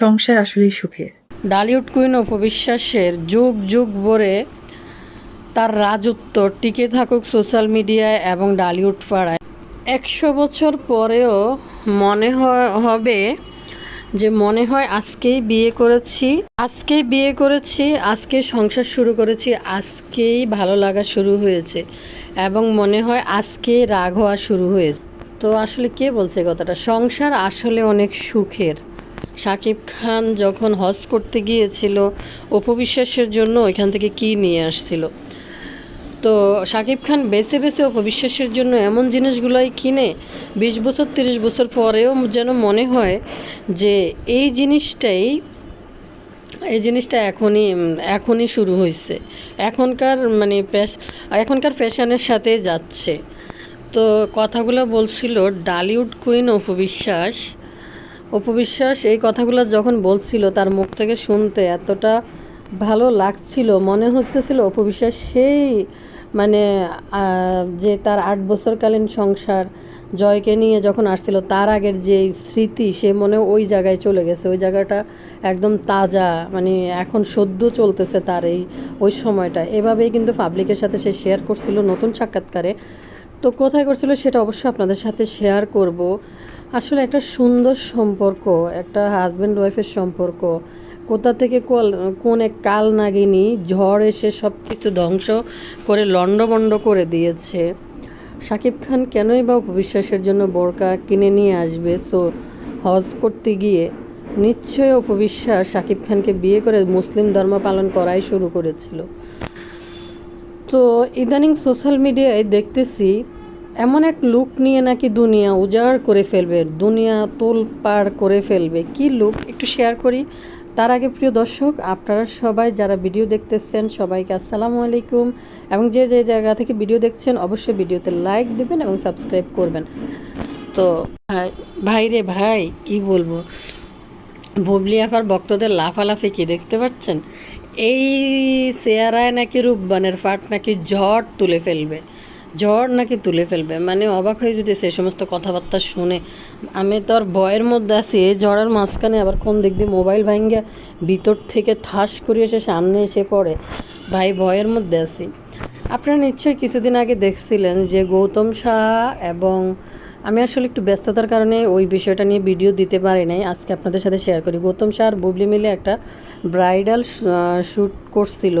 সংসার আসলেই সুখের। ডালিউড কুইন অপবিশ্বাসের যুগ যুগ ভরে তার রাজত্ব টিকে থাকুক সোশ্যাল মিডিয়ায় এবং ডালিউড পাড়ায়। একশো বছর পরেও মনে হবে যে মনে হয় আজকেই বিয়ে করেছি, আজকেই বিয়ে করেছি আজকে সংসার শুরু করেছি, আজকেই ভালো লাগা শুরু হয়েছে এবং মনে হয় আজকে রাগ হওয়া শুরু হয়েছে। তো আসলে কে বলছে কথাটা? সংসার আসলে অনেক সুখের। শাকিব খান যখন হজ করতে গিয়েছিল অপবিশ্বাসের জন্য ওইখান থেকে কি নিয়ে আসছিল? তো শাকিব খান বেছে বেছে অপবিশ্বাসের জন্য এমন জিনিসগুলোই কিনে বিশ বছর, তিরিশ বছর পরেও যেন মনে হয় যে এই জিনিসটাই, এই জিনিসটা এখনই এখনই শুরু হয়েছে এখনকার মানে এখনকার ফ্যাশনের সাথে যাচ্ছে। তো কথাগুলো বলছিল, ডালিউড কুইন অপবিশ্বাস অপবিশ্বাস, এই কথাগুলো যখন বলছিল তার মুখ থেকে শুনতে এতটা ভালো লাগছিল, মনে হতেছিল অপবিশ্বাস সেই মানে যে তার আট বছরকালীন সংসার জয়কে নিয়ে যখন আসছিল, তার আগের যে স্মৃতি সে মনে ওই জায়গায় চলে গেছে। ওই জায়গাটা একদম তাজা মানে এখন সদ্য চলতেছে তার এই, ওই সময়টা। এভাবেই কিন্তু পাবলিকের সাথে সে শেয়ার করছিল নতুন সাক্ষাৎকারে। তো কোথায় করছিল সেটা অবশ্যই আপনাদের সাথে শেয়ার করব। আসলে একটা সুন্দর সম্পর্ক, একটা হাজব্যান্ড ওয়াইফের সম্পর্ক। কোথা থেকে কোন এক কাল নাগিনী ঝড় এসে সব কিছু ধ্বংস করে লণ্ডভণ্ড করে দিয়েছে। শাকিব খান কেনই বা উপবিশ্বাসের জন্য বোরকা কিনে নিয়ে আসবে? সো হজ করতে গিয়ে নিশ্চয়ই উপবিশ্বাস শাকিব খানকে বিয়ে করে মুসলিম ধর্ম পালন করাই শুরু করেছিল। তো ইদানিং সোশ্যাল মিডিয়ায় দেখতেছি এমন এক লুক নিয়ে নাকি দুনিয়া উজাড় করে ফেলবে, দুনিয়া তোল পার করে ফেলবে। কি লুক? একটু শেয়ার করি। তার আগে প্রিয় দর্শক, আপনারা সবাই যারা ভিডিও দেখতেছেন, সবাইকে আসসালামু আলাইকুম। এবং যে যে জায়গা থেকে ভিডিও দেখছেন, অবশ্যই ভিডিওতে লাইক দেবেন এবং সাবস্ক্রাইব করবেন। তো ভাই রে ভাই, কি বলব? বুবলি আপার ভক্তদের লাফালাফি কি দেখতে পাচ্ছেন? এই চেয়ারায় নাকি রূপবানের ফাট নাকি ঝড় তুলে ফেলবে। ঝড় নাকি তুলে ফেলবে? মানে অবাক হয়ে যদি সে সমস্ত কথাবার্তা শুনে, আমি তো আর ভয়ের মধ্যে আছি ঝড়ের মাঝখানে আবার কোন দিক দিয়ে মোবাইল ভাঙ্গা ভিতর থেকে ঠাস করে এসে সামনে এসে পড়ে, ভাই ভয়ের মধ্যে আছি। আপনারা নিশ্চয়ই কিছুদিন আগে দেখছিলেন যে গৌতম শাহ এবং আমি আসলে একটু ব্যস্ততার কারণে ওই বিষয়টা নিয়ে ভিডিও দিতে পারি নাই, আজকে আপনাদের সাথে শেয়ার করি। গৌতম শাহ আর বুবলি মিলে একটা ব্রাইডাল শ্যুট করছিল।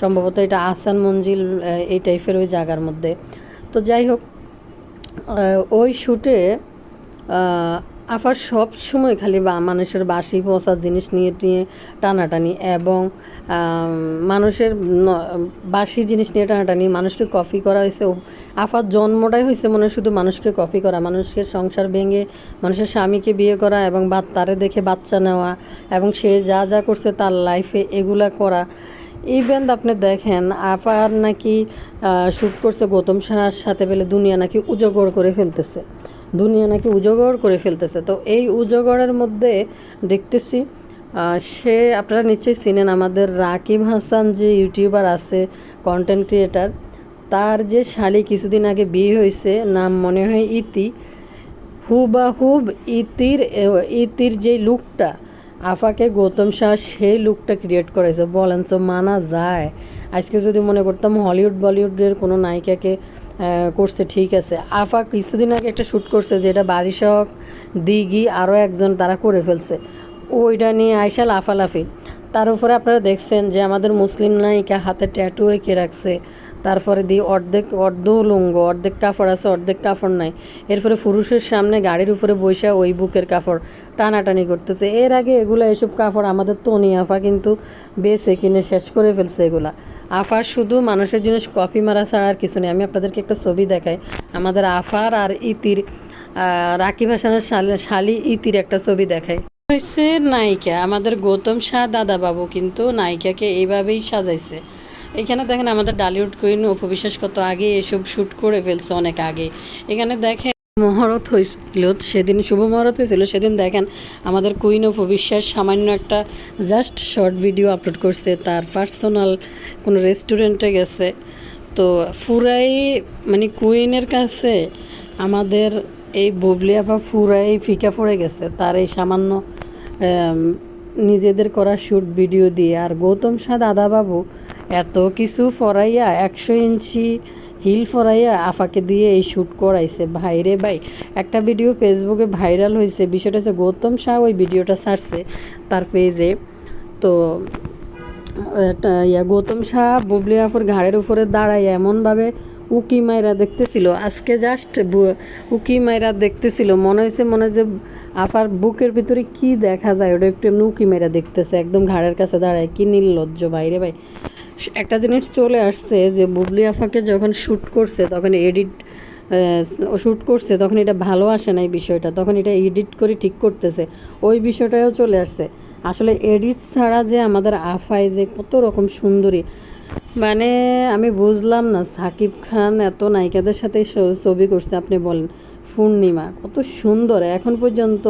সম্ভবত এটা আসান মঞ্জিল এই টাইপের ওই জায়গার মধ্যে। তো যাই হোক ওই শ্যুটে আফার সব সময় খালি বা মানুষের বাসি পচা জিনিস নিয়ে নিয়ে টানাটানি এবং মানুষের বাসি জিনিস নিয়ে টানাটানি, মানুষকে কপি করা হয়েছে। আফার জন্মটাই হয়েছে মনে শুধু মানুষকে কপি করা মানুষকে সংসার ভেঙে, মানুষের স্বামীকে বিয়ে করা এবং তারে দেখে বাচ্চা নেওয়া এবং সে যা যা করছে তার লাইফে এগুলা করা। ইভেন আপনি দেখেন, আপার নাকি শ্যুট করছে গৌতম শাহর সাথে পেলে দুনিয়া নাকি উজগড় করে ফেলতেছে। দুনিয়া নাকি উজগড় করে ফেলতেছে। তো এই উজগড়ের মধ্যে দেখতেছি সে, আপনারা নিশ্চয়ই চিনেন আমাদের রাকিব হাসান যে ইউটিউবার আছে কন্টেন্ট ক্রিয়েটার তার যে শালি কিছুদিন আগে বিয়ে হয়েছে, নাম মনে হয় ইতি, হুবাহুব ইতির ইতির যে লুকটা আফাকে গৌতম শাহ সেই লুকটা ক্রিয়েট করেছে বলেন, সো মানা যায়। আজকে যদি মনে করতাম হলিউড বলিউডের কোনো নায়িকাকে করছে, ঠিক আছে। আফা কিছুদিন আগে একটা শ্যুট করছে যেটা বারিশক দিঘি আরও একজন তারা করে ফেলছে। ওইটা নিয়ে আয়সা লাফালাফি। তার উপরে আপনারা দেখছেন যে আমাদের মুসলিম নায়িকা হাতে ট্যাটু এঁকে রাখছে। তারপরে দিয়ে অর্ধেক, অর্ধ লুঙ্গ অর্ধেক কাপড় আছে, অর্ধেক কাপড় নাই। এরপরে পুরুষের সামনে গাড়ির উপরে বৈশা ওই বুকের কাপড় টানাটানি করতেছে। এর আগে এগুলো এসব কাপড় আমাদের তনি আফা কিন্তু বেছে কিনে শেষ করে ফেলছে এগুলা। আফা শুধু মানুষের জিনিস কপি মারা ছাড়া আর কিছু নেই। আমি আপনাদেরকে একটা ছবি দেখাই। আমাদের আফার আর ইতির রাকিব হাসানের শালি- শালি ইতির একটা ছবি দেখাই। হয়েছে নায়িকা। আমাদের গৌতম শাহ দাদা বাবু কিন্তু নায়িকাকে এইভাবেই সাজাইছে। এখানে দেখেন আমাদের ডালিউড কুইন উপবিশ্বাস কত আগে এসব শ্যুট করে ফেলছে অনেক আগে। এখানে দেখেন মহরত হয়েছিল সেদিন শুভ মহরত হয়েছিল সেদিন দেখেন আমাদের কুইন উপবিশ্বাস সামান্য একটা জাস্ট শর্ট ভিডিও আপলোড করছে, তার পার্সোনাল কোনো রেস্টুরেন্টে গেছে। তো ফুরাই মানে কুইনের কাছে আমাদের এই বুবলি আপা ফুরাই ফিকা পড়ে গেছে, তার এই সামান্য নিজেদের করা শ্যুট ভিডিও দিয়ে। আর গৌতম শাহ দাদাবাবু এত কিছু ফরাইয়া একশো ইঞ্চি হিল ফরাইয়া আফাকে দিয়ে এই শ্যুট করাইছে। ভাইরে ভাই, একটা ভিডিও ফেসবুকে ভাইরাল হয়েছে বিষয়টা হচ্ছে গৌতম শাহ ওই ভিডিওটা ছাড়ছে তার পেজে। তো ইয়া, গৌতম শাহ বুবলি আপুর ঘাড়ের উপরে দাঁড়ায় এমনভাবে উকি মাইরা দেখতেছিল। আজকে জাস্ট উকি মাইরা দেখতেছিল। মনে হয়েছে মনে হয় যে আপার বুকের ভিতরে কি দেখা যায়? ওটা একটু উকি মেরা দেখতেছে, একদম ঘাড়ের কাছে দাঁড়ায়। কি নির্লজ্জ বাইরে ভাই। একটা জিনিস চলে আসছে যে, বুবলি আফাকে যখন শ্যুট করছে, তখন এডিট শ্যুট করছে, তখন এটা ভালো আসে না এই বিষয়টা। তখন এটা এডিট করে ঠিক করতেছে। ওই বিষয়টাও চলে আসছে। আসলে এডিট ছাড়া যে আমাদের আফায় যে কত রকম সুন্দরী। মানে আমি বুঝলাম না, সাকিব খান এত নায়িকাদের সাথে ছবি করছে, আপনি বলেন। পূর্ণিমা, কত সুন্দর। এখন পর্যন্ত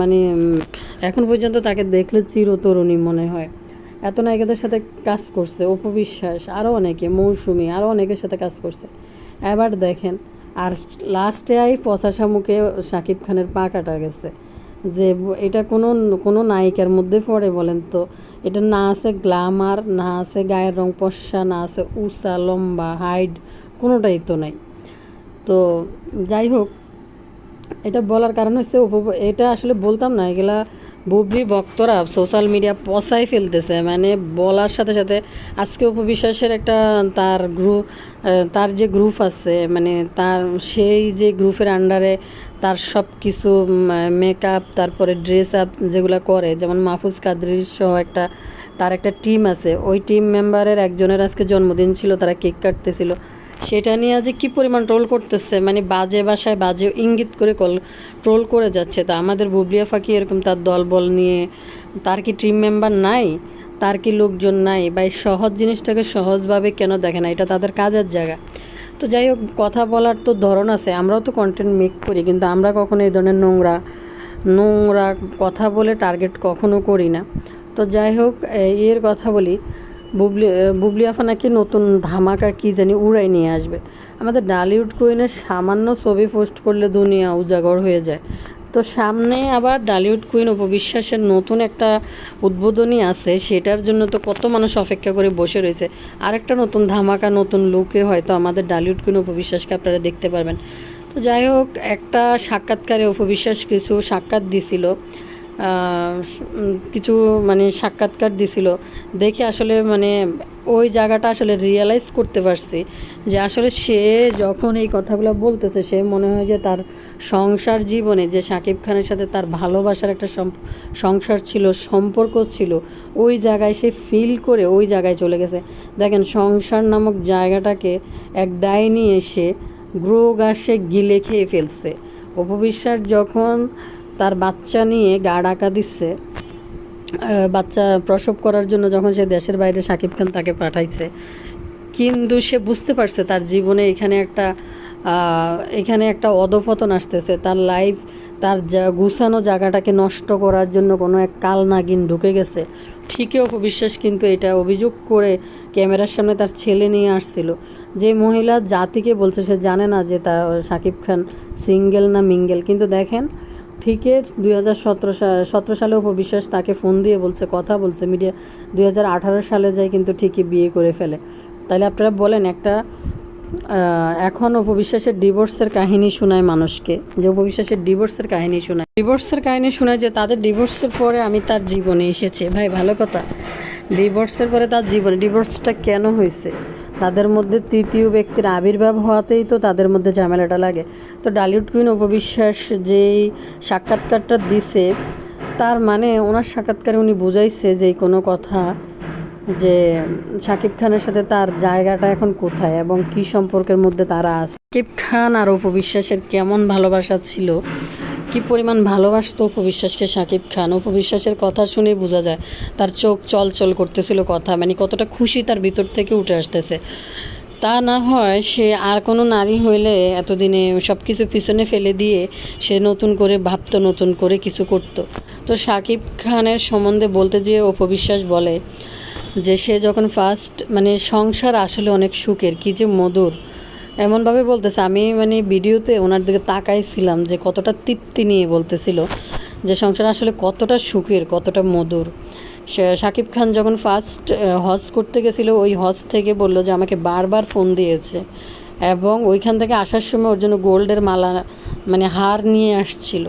মানে এখন পর্যন্ত তাকে দেখলে চিরতরুণী মনে হয়। এত নায়িকাদের সাথে কাজ করছে, অপবিশ্বাস আরও অনেকে, মৌসুমি আরও অনেকের সাথে কাজ করছে। এবার দেখেন, আর লাস্টে আই পচা মুখে শাকিব খানের পা কাটা গেছে। যে, এটা কোনো কোনো নায়িকার মধ্যে পড়ে, বলেন তো। এটা না আছে গ্লামার, না আছে গায়ের রং পশা না আছে উষা লম্বা, হাইট, কোনোটাই তো নাই। তো যাই হোক, এটা বলার কারণ হচ্ছে এটা আসলে বলতাম না, এগুলা বুবলি ভক্তরা সোশ্যাল মিডিয়া পচাই ফেলতেছে। মানে বলার সাথে সাথে আজকে উপবিশ্বাসের একটা তার গ্রুপ তার যে গ্রুপ আছে মানে তার, সেই যে গ্রুপের আন্ডারে তার সব কিছু মেকআপ তারপরে ড্রেস আপ যেগুলো করে, যেমন মাহফুজ কাদরির সহ একটা, তার একটা টিম আছে। ওই টিম মেম্বারের একজনের আজকে জন্মদিন ছিল, তারা কেক কাটতেছিল। সেটা নিয়ে যে কি পরিমাণ ট্রোল করতেছে? মানে বাজে বাসায় বাজে ইঙ্গিত করে কল ট্রোল করে যাচ্ছে। তা আমাদের বুবলিয়া ফাঁকি এরকম তার দলবল নিয়ে, তার কি টিম মেম্বার নাই? তার কি লোকজন নাই? বা এই সহজ জিনিসটাকে সহজভাবে কেন দেখে না? এটা তাদের কাজের জায়গা। তো যাই হোক, কথা বলার তো ধরন আছে। আমরাও তো কন্টেন্ট মেক করি, কিন্তু আমরা কখনো এই ধরনের নোংরা নোংরা কথা বলে টার্গেট কখনো করি না। তো যাই হোক এর কথা বলি। বুবলি বুবলি নাকি নতুন ধামাকা কি জানি উড়াই নিয়ে আসবে। আমাদের ডালিউড কুইনের সামান্য ছবি পোস্ট করলে দুনিয়া উজাগর হয়ে যায়। তো সামনে আবার ডালিউড কুইন উপবিশ্বাসের নতুন একটা উদ্বোধনী আছে, সেটার জন্য তো কত মানুষ অপেক্ষা করে বসে রয়েছে। আরেকটা নতুন ধামাকা, নতুন লুকে হয়তো আমাদের ডালিউড কুইন উপবিশ্বাসকে আপনারা দেখতে পারবেন। তো যাই হোক, একটা সাক্ষাৎকারে উপবিশ্বাস কিছু সাক্ষাৎ দিছিল। কিছু মানে সাক্ষাৎকার দিছিল। দেখে আসলে মানে ওই জায়গাটা আসলে রিয়েলাইজ করতে পারছি যে আসলে সে যখন এই কথাগুলো বলতেছে, সে মনে হয় যে তার সংসার জীবনে যে সাকিব খানের সাথে তার ভালোবাসার একটা সংসার ছিল, সম্পর্ক ছিল, ওই জায়গায় সে ফিল করে ওই জায়গায় চলে গেছে। দেখেন, সংসার নামক জায়গাটাকে এক ডাইনি এসে গ্রো গাছে গিলে খেয়ে ফেলছে। অপবিশ্বাস যখন তার বাচ্চা নিয়ে গা ডাকা দিচ্ছে। বাচ্চা প্রসব করার জন্য যখন সে দেশের বাইরে সাকিব খান তাকে পাঠাইছে, কিন্তু সে বুঝতে পারছে তার জীবনে এখানে একটা এখানে একটা অধপতন আসতেছে। তার লাইফ তার যা, গুছানো জায়গাটাকে নষ্ট করার জন্য কোনো এক কাল নাগিন ঢুকে গেছে। ঠিকই অপবিশ্বাস, কিন্তু এটা অভিযোগ করে ক্যামেরার সামনে তার ছেলে নিয়ে আসছিল। যে মহিলা জাতিকে বলছে, সে জানে না যে তা সাকিব খান সিঙ্গেল না মিঙ্গেল কিন্তু দেখেন ঠিকই দুই হাজার সতেরো সালে উপবিশ্বাস তাকে ফোন দিয়ে বলছে, কথা বলছে, মিডিয়া দুই হাজার আঠারো সালে যায় কিন্তু ঠিকই বিয়ে করে ফেলে। তাহলে আপনারা বলেন একটা এখন উপবিশ্বাসের ডিভোর্সের কাহিনী শোনায় মানুষকে, যে উপবিশ্বাসের ডিভোর্সের কাহিনী শোনায়। ডিভোর্সের কাহিনী শোনায় যে তাদের ডিভোর্সের পরে আমি তার জীবনে এসেছে। ভাই, ভালো কথা। ডিভোর্সের পরে তার জীবনে, ডিভোর্সটা কেন হয়েছে তাদের মধ্যে তৃতীয় ব্যক্তির আবির্ভাব হওয়াতেই তো তাদের মধ্যে ঝামেলাটা লাগে। তো ডালিউড কুইন উপবিশ্বাস যেই সাক্ষাৎকারটা দিছে, তার মানে ওনার সাক্ষাৎকারে উনি বুঝাইছে যে কোনো কথা যে শাকিব খানের সাথে তার জায়গাটা এখন কোথায় এবং কি সম্পর্কের মধ্যে তারা আছে। শাকিব খান আর উপবিশ্বাসের কেমন ভালোবাসা ছিল কি পরিমাণ ভালোবাসতো উপবিশ্বাসকে শাকিব খান? উপবিশ্বাসের কথা শুনে বোঝা যায়, তার চোখ চলচল করতেছিল কথা মানে কতটা খুশি তার ভিতর থেকে উঠে আসতেছে। তা না হয় সে আর কোনো নারী হইলে এতদিনে সব কিছু পিছনে ফেলে দিয়ে সে নতুন করে ভাবতো, নতুন করে কিছু করত। তো শাকিব খানের সম্বন্ধে বলতে যেয়ে অপবিশ্বাস বলে যে, সে যখন ফার্স্ট মানে সংসার আসলে অনেক সুখের, কি যে মধুর। এমনভাবে বলতেছে, আমি মানে ভিডিওতে ওনার দিকে তাকাইছিলাম যে কতটা তৃপ্তি নিয়ে বলতেছিল যে সংসার আসলে কতটা সুখের, কতটা মধুর। শাকিব খান যখন ফার্স্ট হজ করতে গেছিল, ওই হজ থেকে বলল যে আমাকে বারবার ফোন দিয়েছে এবং ওইখান থেকে আসার সময় ওর জন্য গোল্ডের মালা মানে হার নিয়ে আসছিল,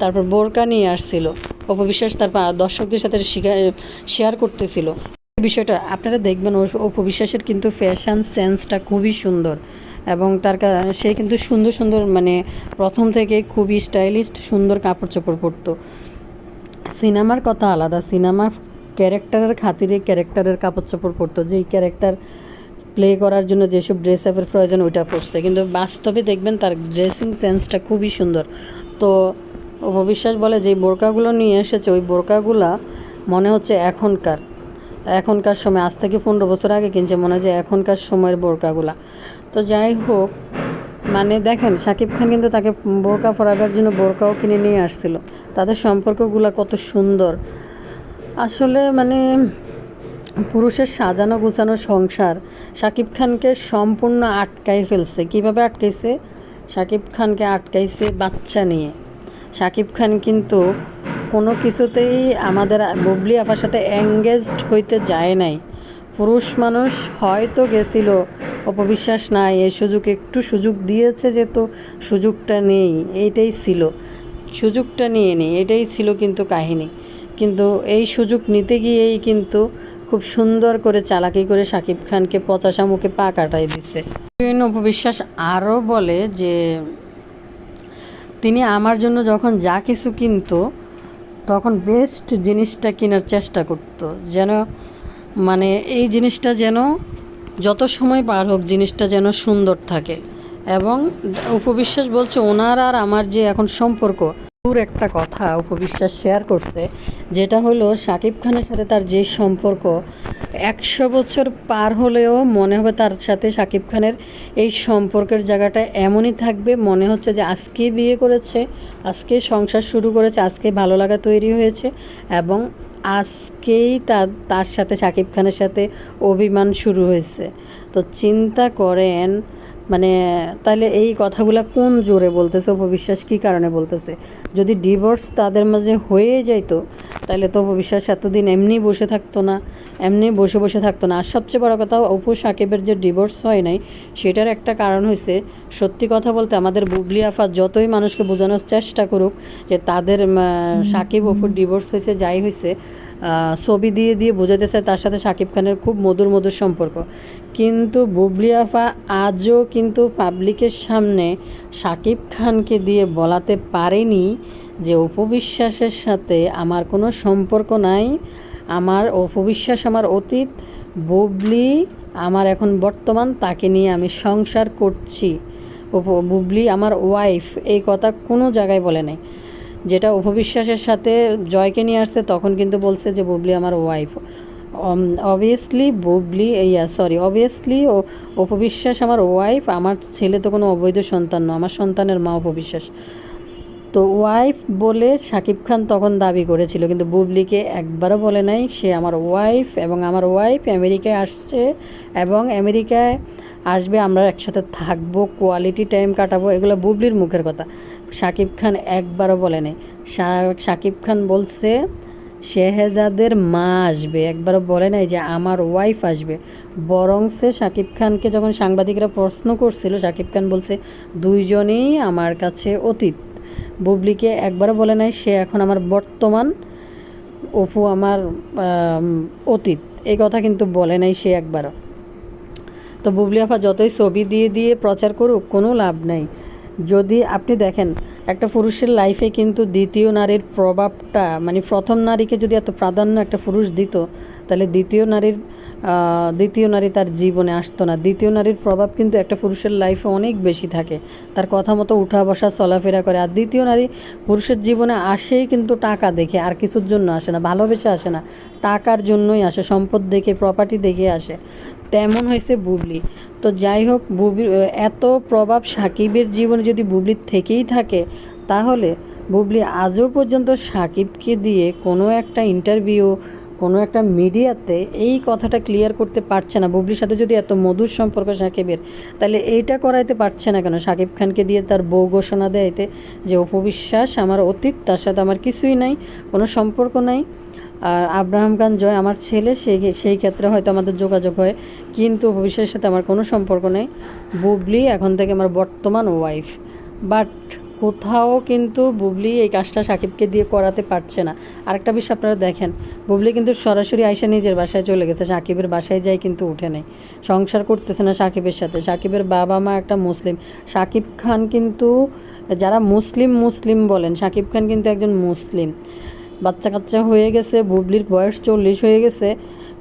তারপর বোরকা নিয়ে আসছিল। অপবিশ্বাস তার দর্শকদের সাথে শেয়ার করতেছিল। বিষয়টা, আপনারা দেখবেন অপবিশ্বাসের কিন্তু ফ্যাশন সেন্সটা খুবই সুন্দর। এবং তার সে কিন্তু সুন্দর সুন্দর মানে প্রথম থেকে খুবই স্টাইলিশ সুন্দর কাপড় চোপড় পরতো। সিনেমার কথা আলাদা, সিনেমা ক্যারেক্টারের খাতিরে ক্যারেক্টারের কাপড় চোপড় পরতো। যেই ক্যারেক্টার প্লে করার জন্য যেসব ড্রেস আপের প্রয়োজন, ওইটা পড়ছে কিন্তু বাস্তবে দেখবেন তার ড্রেসিং সেন্সটা খুবই সুন্দর। তো অপবিশ্বাস বলে যে, বোরকাগুলো নিয়ে এসেছে, ওই বোরকাগুলা মনে হচ্ছে এখনকার। এখনকার সময়, আজ থেকে পনেরো বছর আগে কিনছে, মনে হয় যে এখনকার সময়ের বোরকাগুলা। তো যাই হোক মানে দেখেন শাকিব খান কিন্তু তাকে বোরকা পরাবার জন্য বোরকাও কিনে নিয়ে আসছিল। তাদের সম্পর্কগুলো কত সুন্দর। আসলে মানে পুরুষের সাজানো গোছানো সংসার শাকিব খানকে সম্পূর্ণ আটকাই ফেলছে। কীভাবে আটকাইছে? শাকিব খানকে আটকাইছে বাচ্চা নিয়ে। শাকিব খান কিন্তু কোনো কিছুতেই আমাদের বুবলি আপার সাথে এঙ্গেজড হইতে যায় নাই। পুরুষ মানুষ হয়তো গেছিল। অপবিশ্বাস নাই এই সুযোগ একটু সুযোগ দিয়েছে যে তো সুযোগটা নেই, এইটাই ছিল। সুযোগটা নিয়ে নেই, এটাই ছিল কিন্তু কাহিনী। কিন্তু এই সুযোগ নিতে গিয়েই কিন্তু খুব সুন্দর করে চালাকি করে শাকিব খানকে পচাশা মুখে পা কাটাই দিছে। অপবিশ্বাস আরও বলে যে, তিনি আমার জন্য যখন যা কিছু কিনত, তখন বেস্ট জিনিসটা কেনার চেষ্টা করতো। যেন মানে এই জিনিসটা যেন যত সময় পার হোক জিনিসটা যেন সুন্দর থাকে। এবং উপবিশ্বাস বলছে, ওনার আর আমার যে এখন সম্পর্ক। দূর একটা কথা উপবিশ্বাস শেয়ার করছে, যেটা হলো শাকিব খানের সাথে তার যে সম্পর্ক, একশো বছর পার হলেও মনে হবে তার সাথে শাকিব খানের এই সম্পর্কের জায়গাটা এমনই থাকবে। মনে হচ্ছে যে আজকে বিয়ে করেছে, আজকে সংসার শুরু করেছে, আজকে ভালো লাগা তৈরি হয়েছে এবং আজকেই তার তার সাথে শাকিব খানের সাথে অভিমান শুরু হয়েছে। তো চিন্তা করেন মানে তাহলে এই কথাগুলো কোন জোরে বলতেছে? অপবিশ্বাস কী কারণে বলতেছে? যদি ডিভোর্স তাদের মাঝে হয়ে যাইতো, তাহলে তো অপবিশ্বাস এতদিন এমনি বসে থাকতো না, এমনি বসে বসে থাকতো না। আর সবচেয়ে বড় কথা, অপু সাকিবের যে ডিভোর্স হয় নাই, সেটার একটা কারণ হয়েছে সত্যি কথা বলতে আমাদের বুবলি আফা যতই মানুষকে বোঝানোর চেষ্টা করুক, যে তাদের সাকিব অপুর ডিভোর্স হয়েছে যাই হয়েছে ছবি দিয়ে দিয়ে বোঝাতেছে তার সাথে সাকিব খানের খুব মধুর মধুর সম্পর্ক। কিন্তু বুবলি আফা আজও কিন্তু পাবলিকের সামনে শাকিব খানকে দিয়ে বলাতে পারেনি যে উপবিশ্বাসের সাথে আমার কোনো সম্পর্ক নাই, আমার অপবিশ্বাস আমার অতীত, বুবলি আমার এখন বর্তমান, তাকে নিয়ে আমি সংসার করছি। বুবলি আমার ওয়াইফ এই কথা কোনো জায়গায় বলে নাই। যেটা উপবিশ্বাসের সাথে জয়কে নিয়ে আসছে, তখন কিন্তু বলছে যে বুবলি আমার wife obviously Bubly yeah sorry obviously ও অপবিশ্বাস আমার ওয়াইফ আমার ছেলে তো কোনো অবৈধ সন্তান নয়, আমার সন্তানের মা অপবিশ্বাস। তো ওয়াইফ বলে শাকিব খান তখন দাবি করেছিল, কিন্তু বুবলিকে একবারও বলে নাই, সে আমার ওয়াইফ এবং আমার ওয়াইফ আমেরিকায় আসছে এবং আমেরিকায় আসবে, আমরা একসাথে থাকব কোয়ালিটি টাইম কাটাবো, এগুলো বুবলির মুখের কথা। শাকিব খান একবারও বলে নেই। শাকিব খান বলছে শেহজাদের মা আসবে। একবারও বলে নাই যে আমার ওয়াইফ আসবে। বরং সে শাকিব খানকে যখন সাংবাদিকরা প্রশ্ন করছিল শাকিব খান বলছে, দুইজনেই আমার কাছে অতীত। বুবলিকে একবারও বলে নাই, সে এখন আমার বর্তমান, অপু আমার অতীত। এই কথা কিন্তু বলে নাই সে একবারও। তো বুবলি আফা যতই ছবি দিয়ে দিয়ে প্রচার করুক, কোনো লাভ নাই। যদি আপনি দেখেন, একটা পুরুষের লাইফে কিন্তু দ্বিতীয় নারীর প্রভাবটা মানে প্রথম নারীকে যদি এত প্রাধান্য একটা পুরুষ দিত, তাহলে দ্বিতীয় নারীর দ্বিতীয় নারী তার জীবনে আসতো না। দ্বিতীয় নারীর প্রভাব কিন্তু একটা পুরুষের লাইফে অনেক বেশি থাকে। তার কথা মতো উঠা বসা, চলাফেরা করে। আর দ্বিতীয় নারী পুরুষের জীবনে আসেই কিন্তু টাকা দেখে, আর কিছুর জন্য আসে না, ভালোবেসে আসে না। টাকার জন্যই আসে, সম্পদ দেখে প্রপার্টি দেখে আসে। তেমন হয়েছে বুবলি। তো যাই হোক, বুবলি এত প্রভাব সাকিবের জীবনে যদি বুবলির থেকেই থাকে, তাহলে বুবলি আজও পর্যন্ত সাকিবকে দিয়ে কোনো একটা ইন্টারভিউ কোনো একটা মিডিয়াতে এই কথাটা ক্লিয়ার করতে পারছে না। বুবলির সাথে যদি এত মধুর সম্পর্ক সাকিবের, তাহলে এইটা করাইতে পারছে না কেন? সাকিব খানকে দিয়ে তার বউ ঘোষণা দেয়তে যে অপবিশ্বাস আমার অতীত, তার সাথে আমার কিছুই নাই, কোনো সম্পর্ক নাই। আর আব্রাহাম খান জয় আমার ছেলে, সেই সেই ক্ষেত্রে হয়তো আমাদের যোগাযোগ হয়। কিন্তু ভবিষ্যতের সাথে আমার কোনো সম্পর্ক নেই। বুবলি এখন থেকে আমার বর্তমান ওয়াইফ বাট কোথাও কিন্তু বুবলি এই কাজটা সাকিবকে দিয়ে করাতে পারছে না। আরেকটা বিষয় আপনারা দেখেন, বুবলি কিন্তু সরাসরি আয়সা নিজের বাসায় চলে গেছে। সাকিবের বাসায় যাই কিন্তু উঠে নেই। সংসার করতেছে না সাকিবের সাথে। সাকিবের বাবা মা একটা মুসলিম। সাকিব খান কিন্তু, যারা মুসলিম মুসলিম বলেন, সাকিব খান কিন্তু একজন মুসলিম। বাচ্চা কাচ্চা হয়ে গেছে, বুবলির বয়স চল্লিশ হয়ে গেছে।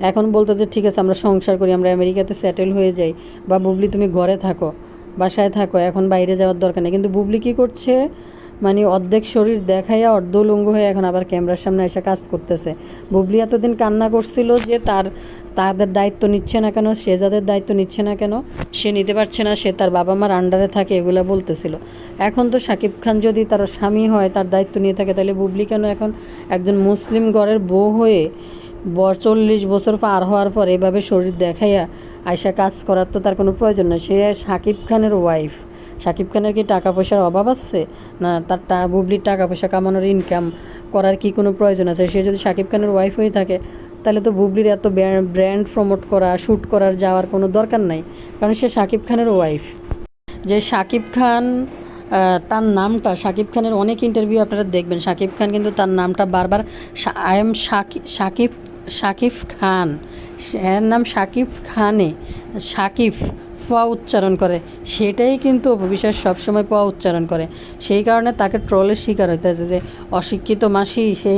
এখন বলতো যে, ঠিক আছে, আমরা সংসার করি, আমরা আমেরিকাতে সেটেল হয়ে যাই। বা বুবলি, তুমি ঘরে থাকো, বাসায় থাকো, এখন বাইরে যাওয়ার দরকার নেই। কিন্তু বুবলি কী করছে? মানে অর্ধেক শরীর দেখাইয়া অর্ধলঙ্গ হয়ে এখন আবার ক্যামেরার সামনে এসে কাজ করতেছে। বুবলি এতদিন কান্না করছিল যে, তার তাদের দায়িত্ব নিচ্ছে না কেন? সে যাদের দায়িত্ব নিচ্ছে না কেন? সে নিতে পারছে না, সে তার বাবা মার আন্ডারে থাকে, এগুলো বলতেছিল। এখন তো শাকিব খান যদি তার স্বামী হয়, তার দায়িত্ব নিয়ে থাকে, তাহলে বুবলি কেন এখন একজন মুসলিম ঘরের বউ হয়ে চল্লিশ বছর পার হওয়ার পর এভাবে শরীর দেখাইয়া আয়সা কাজ করার তো তার কোনো প্রয়োজন নেই। সে শাকিব খানের ওয়াইফ শাকিব খানের কি টাকা পয়সার অভাব আছে? না, তার টা, বুবলির টাকা পয়সা কামানোর ইনকাম করার কি কোনো প্রয়োজন আছে? সে যদি শাকিব খানের ওয়াইফ হয়ে থাকে তাহলে তো বুবলির এত ব্র্যান্ড প্রমোট করা শ্যুট করার যাওয়ার কোনো দরকার নাই। কারণ সে শাকিব খানের ওয়াইফ যে শাকিব খান তার নামটা সাকিব খানের অনেক ইন্টারভিউ আপনারা দেখবেন। শাকিব খান কিন্তু তার নামটা বারবার আই এম শাকিব শাকিব খান। এর নাম শাকিব খানে শাকিব পোয়া উচ্চারণ করে। সেটাই কিন্তু অপবিশ্বাস সবসময় পোয়া উচ্চারণ করে। সেই কারণে তাকে ট্রলের শিকার হইতেছে যে, অশিক্ষিত মাসি সে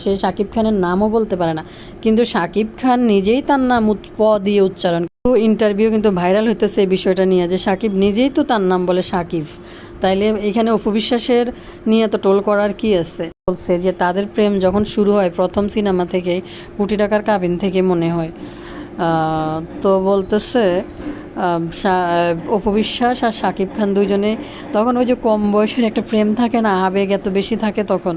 সে শাকিব খানের নামও বলতে পারে না। কিন্তু শাকিব খান নিজেই তার নাম প দিয়ে উচ্চারণ ইন্টারভিউ কিন্তু ভাইরাল হইতেছে এই বিষয়টা নিয়ে যে, সাকিব নিজেই তো তার নাম বলে সাকিব। তাইলে এখানে অপবিশ্বাসের নিয়ে তো টোল করার কি আছে? বলছে যে, তাদের প্রেম যখন শুরু হয় প্রথম সিনেমা থেকে কোটি টাকার কাবিন থেকে মনে হয়। তো বলতেছে অপবিশ্বাস আর শাকিব খান দুজনে তখন ওই যে কম বয়সের একটা প্রেম থাকে না, আবেগ এত বেশি থাকে তখন,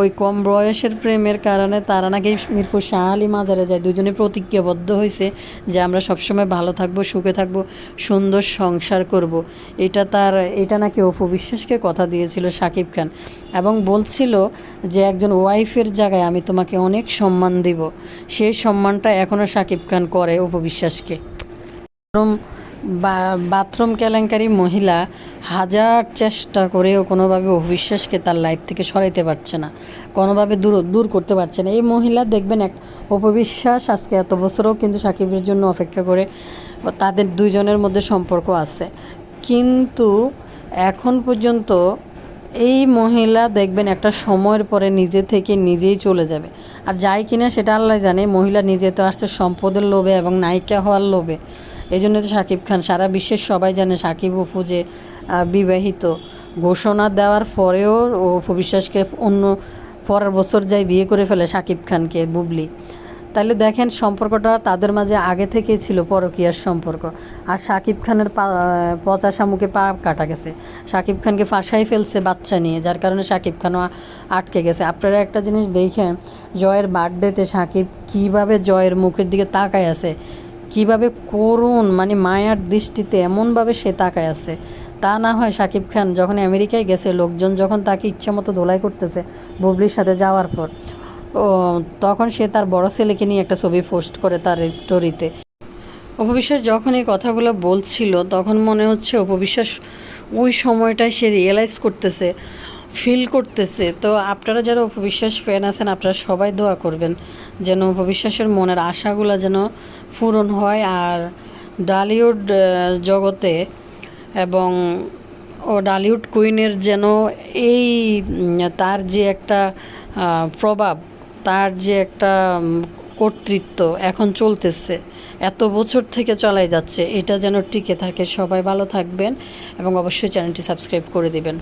ওই কম বয়সের প্রেমের কারণে তারা নাকি মিরপুর শাহ আলী মাজারে যায় দুজনে প্রতিজ্ঞাবদ্ধ হয়েছে যে আমরা সবসময় ভালো থাকব, সুখে থাকব, সুন্দর সংসার করব। এটা তার, এটা নাকি অপবিশ্বাসকে কথা দিয়েছিল শাকিব খান এবং বলছিল যে একজন ওয়াইফের জায়গায় আমি তোমাকে অনেক সম্মান দিব সেই সম্মানটা এখনও শাকিব খান করে অপবিশ্বাসকে বাথরুম কেলেঙ্কারি মহিলা হাজার চেষ্টা করেও কোনোভাবে অবিশ্বাসকে তার লাইফ থেকে সরাইতে পারছে না, কোনোভাবে দূর দূর করতে পারছে না। এই মহিলা দেখবেন এক অপবিশ্বাস আজকে এত বছরও কিন্তু সাকিবের জন্য অপেক্ষা করে তাদের দুইজনের মধ্যে সম্পর্ক আছে। কিন্তু এখন পর্যন্ত এই মহিলা দেখবেন একটা সময়ের পরে নিজে থেকে নিজেই চলে যাবে। আর যাই কিনা সেটা আল্লাহ জানে, মহিলা নিজে তো আসছে সম্পদের লোভে এবং নায়িকা হওয়ার লোভে। এই জন্য তো শাকিব খান, সারা বিশ্বের সবাই জানে সাকিব অপু যে বিবাহিত। ঘোষণা দেওয়ার পরেও ও অপু বিশ্বাসকে অন্য পরের বছর যাই বিয়ে করে ফেলে শাকিব খানকে, বুবলি। তাহলে দেখেন সম্পর্কটা তাদের মাঝে আগে থেকেই ছিল পরকীয়ার সম্পর্ক। আর শাকিব খানের পচা শামুকে পা কাটা গেছে। শাকিব খানকে ফাঁসাই ফেলছে বাচ্চা নিয়ে, যার কারণে শাকিব খানও আটকে গেছে। আপনারা একটা জিনিস দেখেন, জয়ের বার্থডেতে শাকিব কীভাবে জয়ের মুখের দিকে তাকায় আছে কীভাবে করুন মানে মায়ার দৃষ্টিতে এমনভাবে সে তাকায় আছে। তা না হয় শাকিব খান যখন আমেরিকায় গেছে, লোকজন যখন তাকে ইচ্ছে মতো দোলাই করতেছে বুবলির সাথে যাওয়ার পর, ও, তখন সে তার বড় ছেলেকে নিয়ে একটা ছবি পোস্ট করে তার স্টোরিতে। অপবিশ্বাস যখন এই কথাগুলো বলছিল, তখন মনে হচ্ছে অপবিশ্বাস ওই সময়টায় সে রিয়েলাইজ করতেছে ফিল করতেছে, তো আপনারা যারা উপবিশ্বাস ফ্যান আছেন, আপনারা সবাই দোয়া করবেন যেন উপবিশ্বাসের মনের আশাগুলো যেন পূরণ হয় আর ডালিউড জগতে এবং, ও ডালিউড কুইনের যেন এই তার যে একটা প্রভাব, তার যে একটা কর্তৃত্ব এখন চলতেছে, এত বছর থেকে চলাই যাচ্ছে, এটা যেন টিকে থাকে। সবাই ভালো থাকবেন এবং অবশ্যই চ্যানেলটি সাবস্ক্রাইব করে দিবেন।